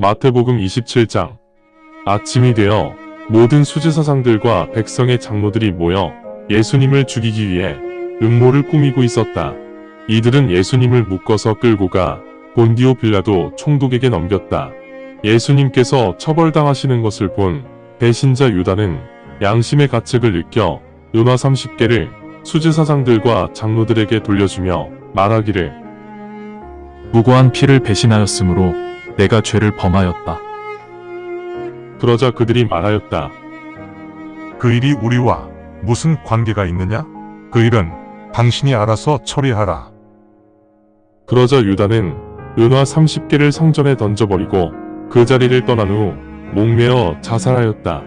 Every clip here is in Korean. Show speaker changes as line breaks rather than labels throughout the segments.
마태복음 27장 아침이 되어 모든 수제사상들과 백성의 장로들이 모여 예수님을 죽이기 위해 음모를 꾸미고 있었다. 이들은 예수님을 묶어서 끌고 가 본디오 빌라도 총독에게 넘겼다. 예수님께서 처벌당하시는 것을 본 배신자 유다는 양심의 가책을 느껴 은화 30개를 수제사상들과 장로들에게 돌려주며 말하기를
무고한 피를 배신하였으므로 내가 죄를 범하였다.
그러자 그들이 말하였다.
그 일이 우리와 무슨 관계가 있느냐? 그 일은 당신이 알아서 처리하라.
그러자 유다는 은화 30개를 성전에 던져버리고 그 자리를 떠난 후 목매어 자살하였다.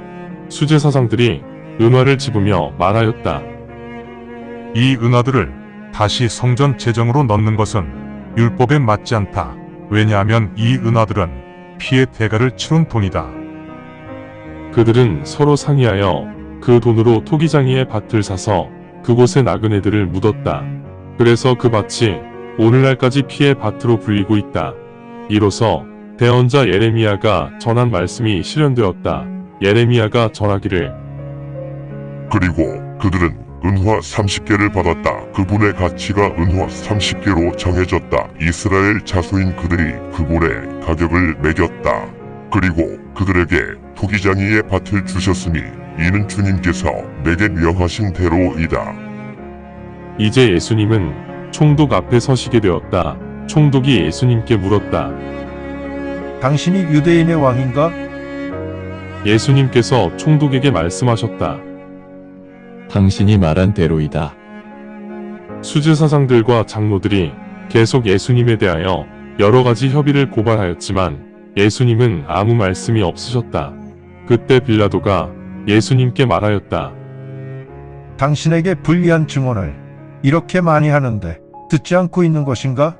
수제사상들이 은화를 집으며 말하였다.
이 은하들을 다시 성전 재정으로 넣는 것은 율법에 맞지 않다. 왜냐하면 이 은하들은 피의 대가를 치른 돈이다.
그들은 서로 상의하여 그 돈으로 토기장이의 밭을 사서 그곳에 나그네들을 묻었다. 그래서 그 밭이 오늘날까지 피의 밭으로 불리고 있다. 이로써 대언자 예레미야가 전한 말씀이 실현되었다. 예레미야가 전하기를
그리고 그들은 은화 30개를 받았다. 그분의 가치가 은화 30개로 정해졌다. 이스라엘 자손인 그들이 그분의 가격을 매겼다. 그리고 그들에게 토기장이의 밭을 주셨으니 이는 주님께서 내게 명하신 대로이다.
이제 예수님은 총독 앞에 서시게 되었다. 총독이 예수님께 물었다.
당신이 유대인의 왕인가?
예수님께서 총독에게 말씀하셨다.
당신이 말한 대로이다.
수제사상들과 장로들이 계속 예수님에 대하여 여러 가지 협의를 고발하였지만 예수님은 아무 말씀이 없으셨다. 그때 빌라도가 예수님께 말하였다.
당신에게 불리한 증언을 이렇게 많이 하는데 듣지 않고 있는 것인가?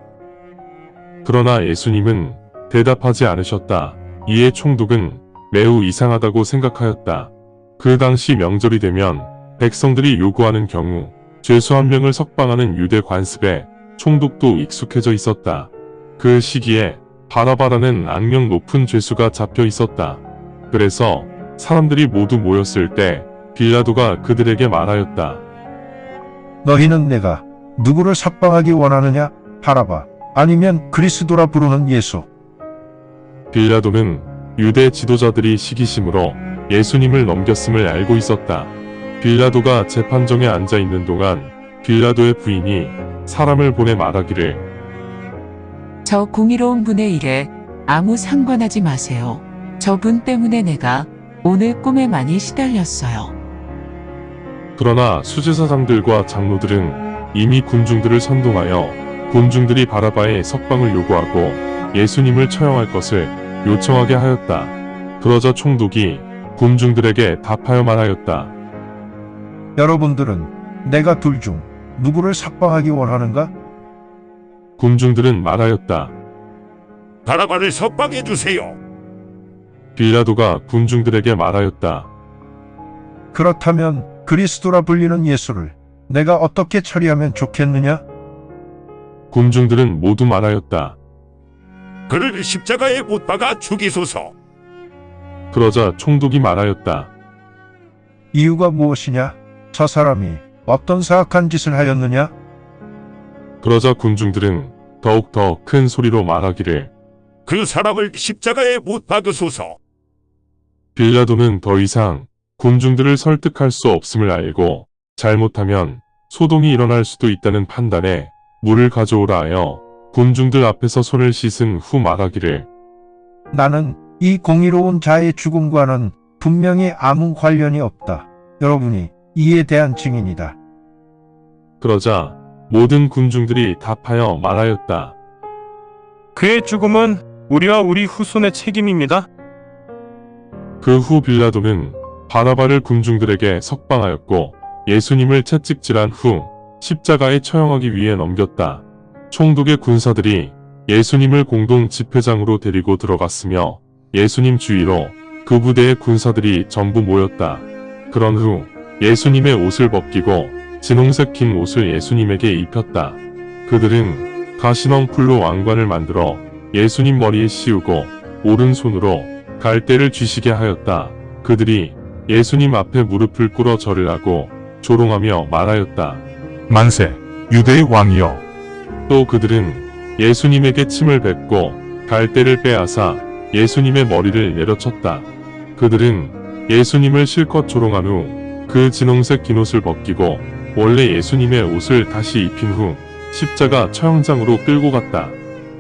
그러나 예수님은 대답하지 않으셨다. 이에 총독은 매우 이상하다고 생각하였다. 그 당시 명절이 되면 백성들이 요구하는 경우 죄수 한 명을 석방하는 유대 관습에 총독도 익숙해져 있었다. 그 시기에 바라바라는 악명 높은 죄수가 잡혀 있었다. 그래서 사람들이 모두 모였을 때 빌라도가 그들에게 말하였다.
너희는 내가 누구를 삭방하기 원하느냐? 바라봐. 아니면 그리스도라 부르는 예수.
빌라도는 유대 지도자들이 시기심으로 예수님을 넘겼음을 알고 있었다. 빌라도가 재판정에 앉아 있는 동안 빌라도의 부인이 사람을 보내 말하기를
저 공의로운 분의 일에 아무 상관하지 마세요. 저분 때문에 내가 오늘 꿈에 많이 시달렸어요.
그러나 수제사상들과 장로들은 이미 군중들을 선동하여 군중들이 바라바의 석방을 요구하고 예수님을 처형할 것을 요청하게 하였다. 그러자 총독이 군중들에게 답하여 말하였다.
여러분들은 내가 둘 중 누구를 삭방하기 원하는가?
군중들은 말하였다.
바라바를 석방해 주세요.
빌라도가 군중들에게 말하였다.
그렇다면 그리스도라 불리는 예수를 내가 어떻게 처리하면 좋겠느냐?
군중들은 모두 말하였다.
그를 십자가에 못 박아 죽이소서.
그러자 총독이 말하였다.
이유가 무엇이냐? 저 사람이 어떤 사악한 짓을 하였느냐?
그러자 군중들은 더욱 더 큰 소리로 말하기를
그 사람을 십자가에 못 박으소서.
빌라도는 더 이상 군중들을 설득할 수 없음을 알고 잘못하면 소동이 일어날 수도 있다는 판단에 물을 가져오라 하여 군중들 앞에서 손을 씻은 후 말하기를
나는 이 공의로운 자의 죽음과는 분명히 아무 관련이 없다. 여러분이 이에 대한 증인이다.
그러자 모든 군중들이 답하여 말하였다.
그의 죽음은 우리와 우리 후손의 책임입니다.
그 후 빌라도는 바라바를 군중들에게 석방하였고 예수님을 채찍질한 후 십자가에 처형하기 위해 넘겼다. 총독의 군사들이 예수님을 공동 집회장으로 데리고 들어갔으며 예수님 주위로 그 부대의 군사들이 전부 모였다. 그런 후 예수님의 옷을 벗기고 진홍색 긴 옷을 예수님에게 입혔다. 그들은 가시넝풀로 왕관을 만들어 예수님 머리에 씌우고 오른손으로 갈대를 쥐시게 하였다. 그들이 예수님 앞에 무릎을 꿇어 절을 하고 조롱하며 말하였다.
만세, 유대의 왕이여.
또 그들은 예수님에게 침을 뱉고 갈대를 빼앗아 예수님의 머리를 내려쳤다. 그들은 예수님을 실컷 조롱한 후 그 진홍색 긴 옷을 벗기고 원래 예수님의 옷을 다시 입힌 후 십자가 처형장으로 끌고 갔다.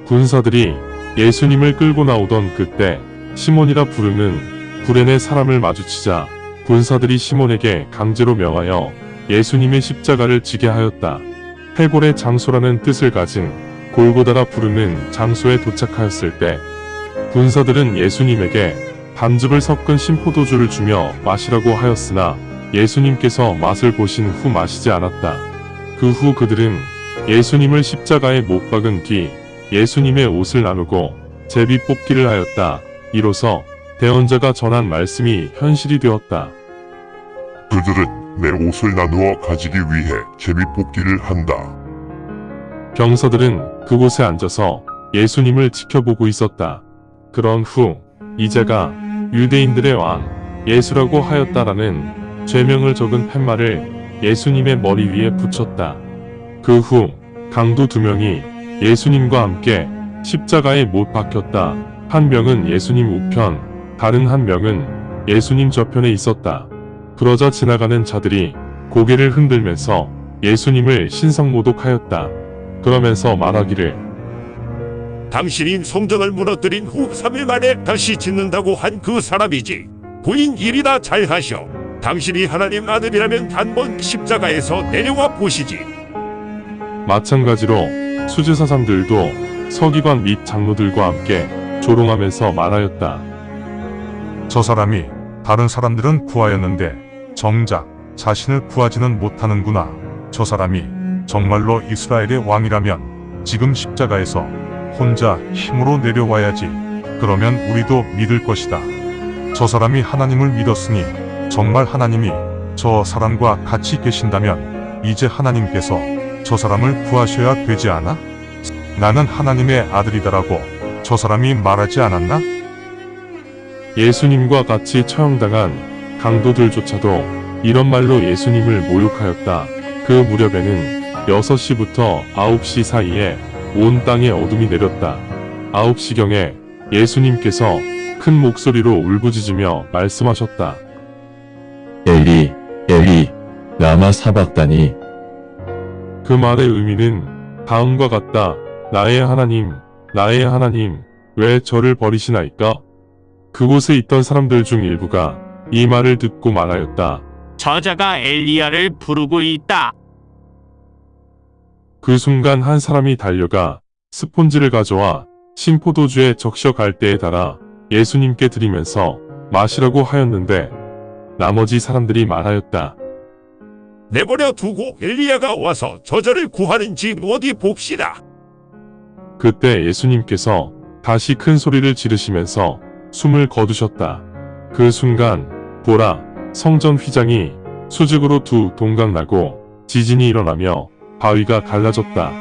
군사들이 예수님을 끌고 나오던 그때 시몬이라 부르는 구레네 사람을 마주치자 군사들이 시몬에게 강제로 명하여 예수님의 십자가를 지게 하였다. 해골의 장소라는 뜻을 가진 골고다라 부르는 장소에 도착하였을 때 군사들은 예수님에게 반즙을 섞은 신포도주를 주며 마시라고 하였으나 예수님께서 맛을 보신 후 마시지 않았다. 그 후 그들은 예수님을 십자가에 못 박은 뒤 예수님의 옷을 나누고 제비 뽑기를 하였다. 이로써 대언자가 전한 말씀이 현실이 되었다.
그들은 내 옷을 나누어 가지기 위해 제비 뽑기를 한다.
병사들은 그곳에 앉아서 예수님을 지켜보고 있었다. 그런 후 이제가 유대인들의 왕 예수라고 하였다라는 죄명을 적은 팻말을 예수님의 머리 위에 붙였다. 그 후 강도 두 명이 예수님과 함께 십자가에 못 박혔다. 한 명은 예수님 우편, 다른 한 명은 예수님 저편에 있었다. 그러자 지나가는 자들이 고개를 흔들면서 예수님을 신성모독하였다. 그러면서 말하기를
당신이 성전을 무너뜨린 후 3일 만에 다시 짓는다고 한 그 사람이지. 부인 일이나 잘하셔. 당신이 하나님 아들이라면 한번 십자가에서 내려와 보시지.
마찬가지로 수지사상들도 서기관 및 장로들과 함께 조롱하면서 말하였다.
저 사람이 다른 사람들은 구하였는데 정작 자신을 구하지는 못하는구나. 저 사람이 정말로 이스라엘의 왕이라면 지금 십자가에서 혼자 힘으로 내려와야지. 그러면 우리도 믿을 것이다. 저 사람이 하나님을 믿었으니 정말 하나님이 저 사람과 같이 계신다면 이제 하나님께서 저 사람을 구하셔야 되지 않아? 나는 하나님의 아들이다라고 저 사람이 말하지 않았나?
예수님과 같이 처형당한 강도들조차도 이런 말로 예수님을 모욕하였다. 그 무렵에는 6시부터 9시 사이에 온 땅에 어둠이 내렸다. 9시경에 예수님께서 큰 목소리로 울부짖으며 말씀하셨다.
엘리, 엘리, 라마 사박다니.
그 말의 의미는 다음과 같다. 나의 하나님, 나의 하나님, 왜 저를 버리시나이까? 그곳에 있던 사람들 중 일부가 이 말을 듣고 말하였다.
저자가 엘리야를 부르고 있다.
그 순간 한 사람이 달려가 스폰지를 가져와 신포도주에 적셔 갈대에 달아 예수님께 드리면서 마시라고 하였는데 나머지 사람들이 말하였다.
내버려 두고 엘리야가 와서 저자를 구하는지 어디 봅시다.
그때 예수님께서 다시 큰 소리를 지르시면서 숨을 거두셨다. 그 순간 보라 성전 휘장이 수직으로 두 동강 나고 지진이 일어나며 바위가 갈라졌다.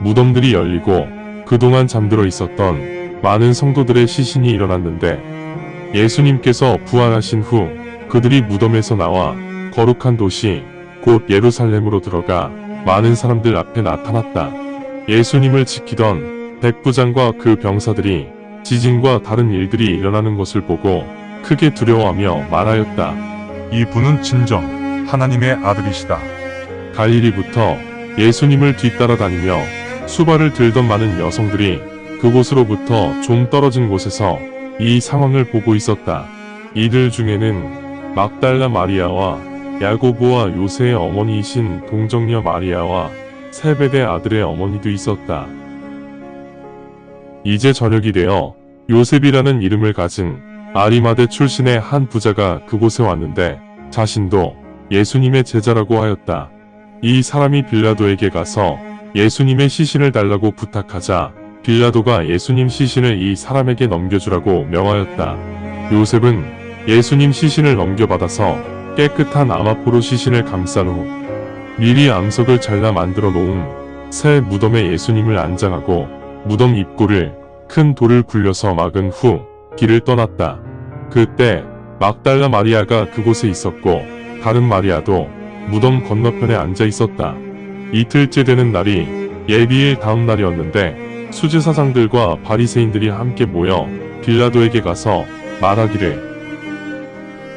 무덤들이 열리고 그동안 잠들어 있었던 많은 성도들의 시신이 일어났는데 예수님께서 부활하신 후 그들이 무덤에서 나와 거룩한 도시 곧 예루살렘으로 들어가 많은 사람들 앞에 나타났다. 예수님을 지키던 백부장과 그 병사들이 지진과 다른 일들이 일어나는 것을 보고 크게 두려워하며 말하였다.
이 분은 진정 하나님의 아들이시다.
갈릴리부터 예수님을 뒤따라 다니며 수발을 들던 많은 여성들이 그곳으로부터 좀 떨어진 곳에서 이 상황을 보고 있었다. 이들 중에는 막달라 마리아와 야고보와 요새의 어머니이신 동정녀 마리아와 세베대 아들의 어머니도 있었다. 이제 저녁이 되어 요셉이라는 이름을 가진 아리마대 출신의 한 부자가 그곳에 왔는데 자신도 예수님의 제자라고 하였다. 이 사람이 빌라도에게 가서 예수님의 시신을 달라고 부탁하자 빌라도가 예수님 시신을 이 사람에게 넘겨주라고 명하였다. 요셉은 예수님 시신을 넘겨받아서 깨끗한 아마포로 시신을 감싼 후 미리 암석을 잘라 만들어 놓은 새 무덤에 예수님을 안장하고 무덤 입구를 큰 돌을 굴려서 막은 후 길을 떠났다. 그때 막달라 마리아가 그곳에 있었고 다른 마리아도 무덤 건너편에 앉아 있었다. 이틀째 되는 날이 예비일 다음 날이었는데 수제사상들과 바리새인들이 함께 모여 빌라도에게 가서 말하기를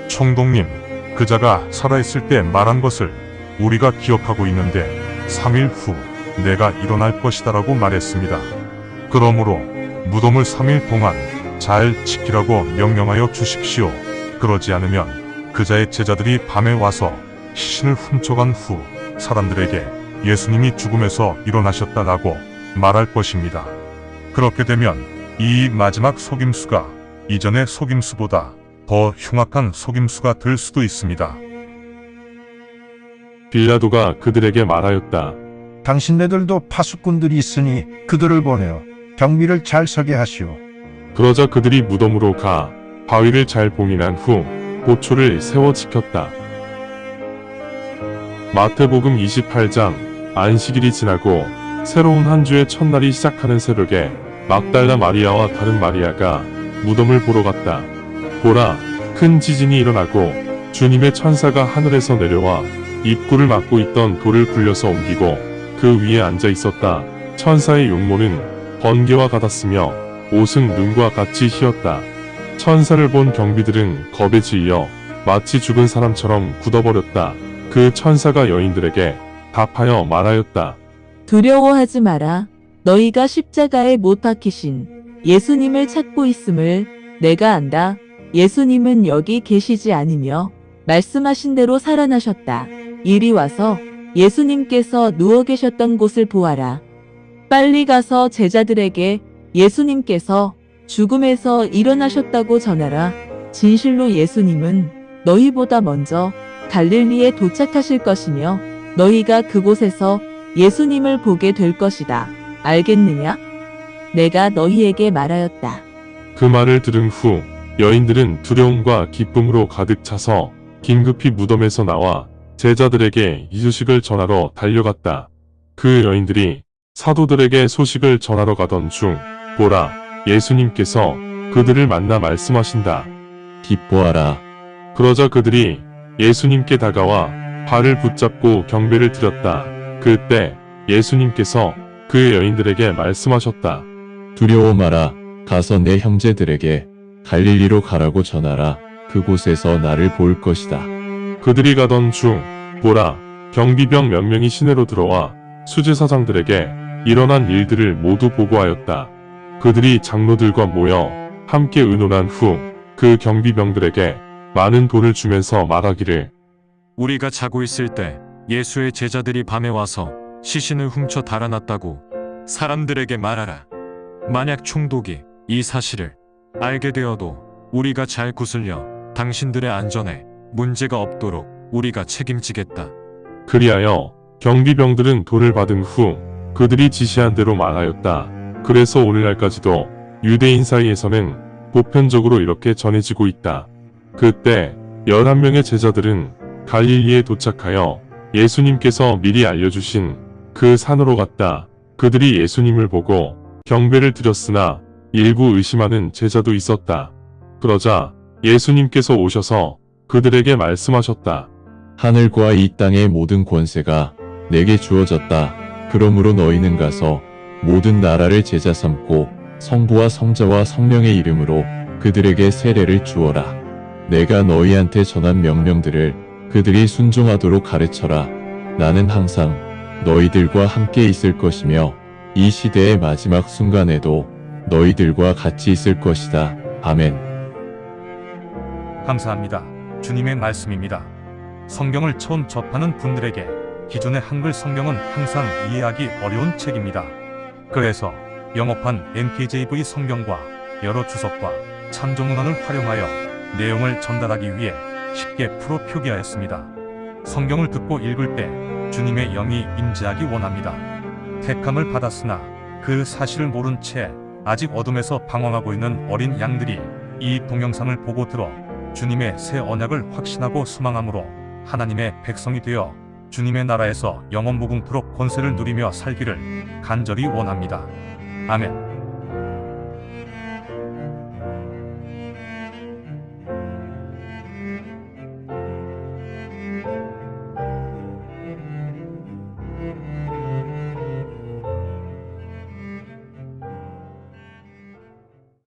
총독님, 그자가 살아있을 때 말한 것을 우리가 기억하고 있는데 3일 후 내가 일어날 것이다라고 말했습니다. 그러므로 무덤을 3일 동안 잘 지키라고 명령하여 주십시오. 그러지 않으면 그자의 제자들이 밤에 와서 시신을 훔쳐간 후 사람들에게 예수님이 죽음에서 일어나셨다라고 말할 것입니다. 그렇게 되면 이 마지막 속임수가 이전의 속임수보다 더 흉악한 속임수가 될 수도 있습니다.
빌라도가 그들에게 말하였다.
당신네들도 파수꾼들이 있으니 그들을 보내어 경비를 잘 서게 하시오.
그러자 그들이 무덤으로 가 바위를 잘 봉인한 후 보초를 세워 지켰다. 마태복음 28장 안식일이 지나고 새로운 한 주의 첫날이 시작하는 새벽에 막달라 마리아와 다른 마리아가 무덤을 보러 갔다. 보라, 큰 지진이 일어나고 주님의 천사가 하늘에서 내려와 입구를 막고 있던 돌을 굴려서 옮기고 그 위에 앉아 있었다. 천사의 용모는 번개와 같았으며 옷은 눈과 같이 희었다. 천사를 본 경비들은 겁에 질려 마치 죽은 사람처럼 굳어버렸다. 그 천사가 여인들에게 답하여 말하였다.
두려워하지 마라. 너희가 십자가에 못 박히신 예수님을 찾고 있음을 내가 안다. 예수님은 여기 계시지 않으며 말씀하신 대로 살아나셨다. 이리 와서 예수님께서 누워 계셨던 곳을 보아라. 빨리 가서 제자들에게 예수님께서 죽음에서 일어나셨다고 전하라. 진실로 예수님은 너희보다 먼저 갈릴리에 도착하실 것이며 너희가 그곳에서 예수님을 보게 될 것이다. 알겠느냐? 내가 너희에게 말하였다.
그 말을 들은 후 여인들은 두려움과 기쁨으로 가득 차서 긴급히 무덤에서 나와 제자들에게 이 소식을 전하러 달려갔다. 그 여인들이 사도들에게 소식을 전하러 가던 중 보라 예수님께서 그들을 만나 말씀하신다.
기뻐하라.
그러자 그들이 예수님께 다가와 발을 붙잡고 경배를 드렸다. 그때 예수님께서 그 여인들에게 말씀하셨다.
두려워 마라. 가서 내 형제들에게 갈릴리로 가라고 전하라. 그곳에서 나를 볼 것이다.
그들이 가던 중 보라 경비병 몇 명이 시내로 들어와 수제사장들에게 일어난 일들을 모두 보고하였다. 그들이 장로들과 모여 함께 의논한 후 그 경비병들에게 많은 돈을 주면서 말하기를
우리가 자고 있을 때 예수의 제자들이 밤에 와서 시신을 훔쳐 달아났다고 사람들에게 말하라. 만약 총독이 이 사실을 알게 되어도 우리가 잘 구슬려 당신들의 안전에 문제가 없도록 우리가 책임지겠다.
그리하여 경비병들은 돈을 받은 후 그들이 지시한 대로 말하였다. 그래서 오늘날까지도 유대인 사이에서는 보편적으로 이렇게 전해지고 있다. 그때 11명의 제자들은 갈릴리에 도착하여 예수님께서 미리 알려주신 그 산으로 갔다. 그들이 예수님을 보고 경배를 드렸으나 일부 의심하는 제자도 있었다. 그러자 예수님께서 오셔서 그들에게 말씀하셨다.
하늘과 이 땅의 모든 권세가 내게 주어졌다. 그러므로 너희는 가서 모든 나라를 제자 삼고 성부와 성자와 성령의 이름으로 그들에게 세례를 주어라. 내가 너희한테 전한 명령들을 그들이 순종하도록 가르쳐라. 나는 항상 너희들과 함께 있을 것이며 이 시대의 마지막 순간에도 너희들과 같이 있을 것이다. 아멘.
감사합니다. 주님의 말씀입니다. 성경을 처음 접하는 분들에게 기존의 한글 성경은 항상 이해하기 어려운 책입니다. 그래서 영어판 NKJV 성경과 여러 주석과 참조문헌을 활용하여 내용을 전달하기 위해 쉽게 풀어 표기하였습니다. 성경을 듣고 읽을 때 주님의 영이 임재하기 원합니다. 택함을 받았으나 그 사실을 모른 채 아직 어둠에서 방황하고 있는 어린 양들이 이 동영상을 보고 들어 주님의 새 언약을 확신하고 소망함으로 하나님의 백성이 되어 주님의 나라에서 영원 무궁토록 권세를 누리며 살기를 간절히 원합니다. 아멘.